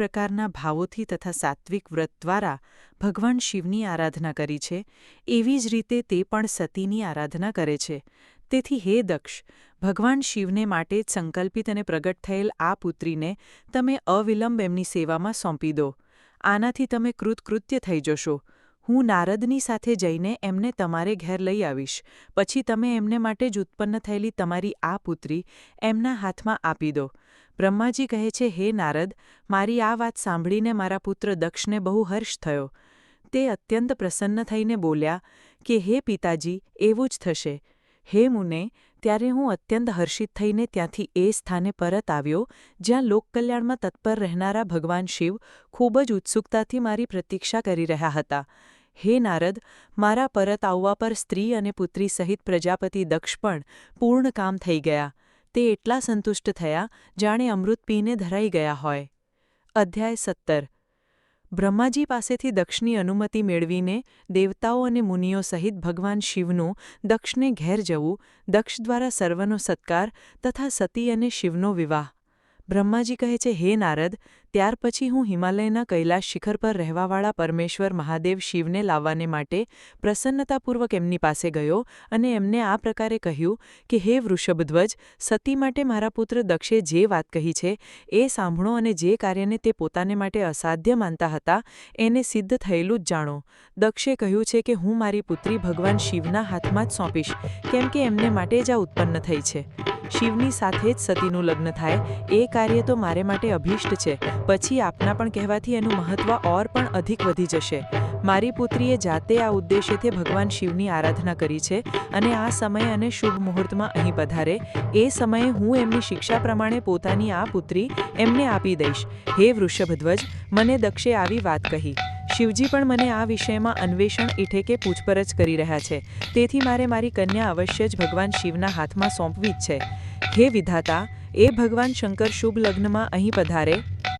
પ્રકારના ભાવોથી તથા સાત્વિક વ્રત દ્વારા ભગવાન શિવની આરાધના કરી છે, એવી જ રીતે તે પણ સતીની આરાધના કરે છે. તેથી હે દક્ષ, ભગવાન શિવને માટે જ સંકલ્પિત અને પ્રગટ થયેલ આ પુત્રીને તમે અવિલંબ એમની સેવામાં સોંપી દો. આનાથી તમે કૃતકૃત્ય થઈ જશો. હું નારદની સાથે જઈને એમને તમારે ઘેર લઈ આવીશ. પછી તમે એમને માટે જ ઉત્પન્ન થયેલી તમારી આ પુત્રી એમના હાથમાં આપી દો. બ્રહ્માજી કહે છે, હે નારદ, મારી આ વાત સાંભળીને મારા પુત્ર દક્ષને બહુ હર્ષ થયો. તે અત્યંત પ્રસન્ન થઈને બોલ્યા કે, હે પિતાજી, એવું જ થશે. હે મુને, ત્યારે હું અત્યંત હર્ષિત થઈને ત્યાંથી એ સ્થાને પરત આવ્યો, જ્યાં લોકકલ્યાણમાં તત્પર રહેનારા ભગવાન શિવ ખૂબ જ ઉત્સુકતાથી મારી પ્રતીક્ષા કરી રહ્યા હતા. હે નારદ, મારા પરત આવવા પર સ્ત્રી અને પુત્રી સહિત પ્રજાપતિ દક્ષ પણ પૂર્ણ કામ થઈ ગયા. તે એટલા સંતુષ્ટ થયા, જાણે અમૃત પીને ધરાઈ ગયા હોય. અધ્યાય સત્તર. બ્રહ્માજી પાસેથી દક્ષની અનુમતિ મેળવીને દેવતાઓ અને મુનિઓ સહિત ભગવાન શિવનું દક્ષને ઘેર જવું, દક્ષ દ્વારા સર્વનો સત્કાર તથા સતી અને શિવનો વિવાહ. બ્રહ્માજી કહે છે, હે નારદ, ત્યાર પછી હું હિમાલયના કૈલાશ શિખર પર રહેવાવાળા પરમેશ્વર મહાદેવ શિવને લાવવાને માટે પ્રસન્નતાપૂર્વક એમની પાસે ગયો અને એમને આ પ્રકારે કહ્યું કે, હે વૃષભધ્વજ, સતી માટે મારા પુત્ર દક્ષે જે વાત કહી છે, એ સાંભળો અને જે કાર્યને તે પોતાને માટે અસાધ્ય માનતા હતા, એને સિદ્ધ થયેલું જ જાણો. દક્ષે કહ્યું છે કે, હું મારી પુત્રી ભગવાન શિવના હાથમાં જ સોંપીશ, કેમ કે એમને માટે જ આ ઉત્પન્ન થઈ છે. શિવની સાથે જ સતીનું લગ્ન થાય. એ કાર્ય તો મારે માટે અભિષ્ટ છે. પછી આપના પણ કહેવાથી એનું મહત્વ ઓર પણ અધિક વધી જશે. મારી પુત્રીએ જાતે આ ઉદ્દેશ્યથી ભગવાન શિવની આરાધના કરી છે અને આ સમય અને શુભ મુહૂર્તમાં અહીં પધારે. એ સમયે હું એમની શિક્ષા પ્રમાણે પોતાની આ પુત્રી એમને આપી દઈશ. હે વૃષભધ્વજ, મને દક્ષે આવી વાત કહી. શિવજી પણ મને આ વિષયમાં અન્વેષણ એટલે કે પૂછપરછ કરી રહ્યા છે. તેથી મારે મારી કન્યા અવશ્ય જ ભગવાન શિવના હાથમાં સોંપવી જ છે. હે વિધાતા એ ભગવાન શંકર શુભ લગ્નમાં અહીં પધારે.